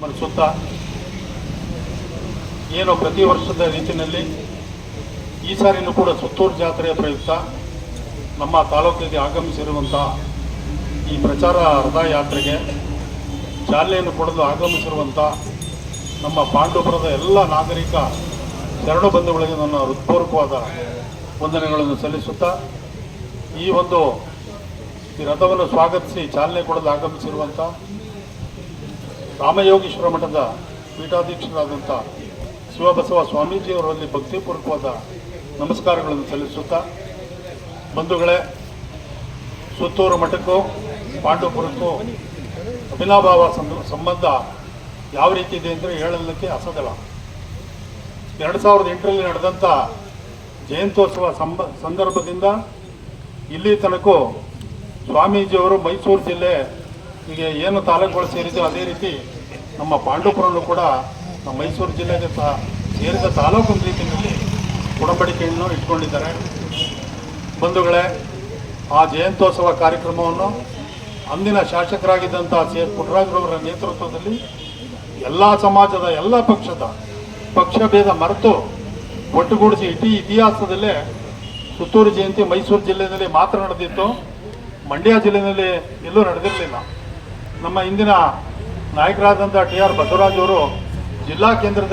ಮನಸುತ್ತಾ ಏನು ಪ್ರತಿ ವರ್ಷದ ರೀತಿಯಲ್ಲಿ ಈ ಸಾರಿನೂ ಕೂಡ ಸುತ್ತೂರು ಜಾತ್ರೆಯ ಪ್ರಯುಕ್ತ ನಮ್ಮ ತಾಲೂಕಿಗೆ ಆಗಮಿಸಿರುವಂಥ ಈ ಪ್ರಚಾರ ರಥಯಾತ್ರೆಗೆ ಚಾಲನೆಯನ್ನು ಕೊಡಲು ಆಗಮಿಸಿರುವಂಥ ನಮ್ಮ ಪಾಂಡವಪುರದ ಎಲ್ಲ ನಾಗರಿಕ ಶರಣು ಬಂಧುಗಳಿಗೆ ನನ್ನ ಹೃತ್ಪೂರ್ವಕವಾದ ವಂದನೆಗಳನ್ನು ಸಲ್ಲಿಸುತ್ತಾ, ಈ ಒಂದು ಈ ರಥವನ್ನು ಸ್ವಾಗತಿಸಿ ಚಾಲನೆ ಕೊಡಲು ಆಗಮಿಸಿರುವಂಥ ರಾಮಯೋಗೀಶ್ವರ ಮಠದ ಪೀಠಾಧೀಕ್ಷರಾದಂಥ ಶಿವಬಸವ ಸ್ವಾಮೀಜಿಯವರಲ್ಲಿ ಭಕ್ತಿಪೂರ್ವಕವಾದ ನಮಸ್ಕಾರಗಳನ್ನು ಸಲ್ಲಿಸುತ್ತಾ, ಬಂಧುಗಳೇ, ಸುತ್ತೂರು ಮಠಕ್ಕೂ, ಪಾಂಡವಪುರಕ್ಕೂ ಅಭಿನಾಭಾವ ಸಂಬ- ಸಂಬಂಧ ಯಾವ ರೀತಿ ಇದೆ ಅಂದರೆ ಹೇಳಲಿಕ್ಕೆ ಅಸದಳ. ಎರಡು ಸಾವಿರದ ಎಂಟರಲ್ಲಿ ನಡೆದಂಥ ಜಯಂತ್ಯೋತ್ಸವ ಸಂಬ, ಸಂದರ್ಭದಿಂದ ಇಲ್ಲಿ ತನಕ ಸ್ವಾಮೀಜಿಯವರು ಮೈಸೂರು ಜಿಲ್ಲೆ ಈಗ ಏನು ತಾಲೂಕುಗಳು ಸೇರಿದೆಯೋ ಅದೇ ರೀತಿ ನಮ್ಮ ಪಾಂಡವಪುರಲ್ಲೂ ಕೂಡ ನಮ್ಮ ಮೈಸೂರು ಜಿಲ್ಲೆಗೆ ಸಹ ಸೇರಿದ ತಾಲೂಕು ರೀತಿಯಲ್ಲಿ ಒಡಂಬಡಿಕೆಯನ್ನು ಇಟ್ಕೊಂಡಿದ್ದಾರೆ. ಬಂಧುಗಳೇ, ಆ ಜಯಂತ್ಯೋತ್ಸವ ಕಾರ್ಯಕ್ರಮವನ್ನು ಅಂದಿನ ಶಾಸಕರಾಗಿದ್ದಂಥ ಸಿ ಎಸ್ ಪುಟ್ಟರಾಜರವರ ನೇತೃತ್ವದಲ್ಲಿ ಎಲ್ಲ ಸಮಾಜದ ಎಲ್ಲ ಪಕ್ಷದ ಪಕ್ಷ ಭೇದ ಮರೆತು ಒಟ್ಟುಗೂಡಿಸಿ ಇಡೀ ಇತಿಹಾಸದಲ್ಲೇ ಸುತ್ತೂರು ಜಯಂತಿ ಮೈಸೂರು ಜಿಲ್ಲೆಯಲ್ಲಿ ಮಾತ್ರ ನಡೆದಿತ್ತು. ಮಂಡ್ಯ ಜಿಲ್ಲೆಯಲ್ಲಿ ಎಲ್ಲೂ ನಡೆದಿರಲಿಲ್ಲ. ನಮ್ಮ ಇಂದಿನ ನಾಯಕರಾದಂಥ ಟಿ ಆರ್ ಬಸವರಾಜ್ ಅವರು ಜಿಲ್ಲಾ ಕೇಂದ್ರದ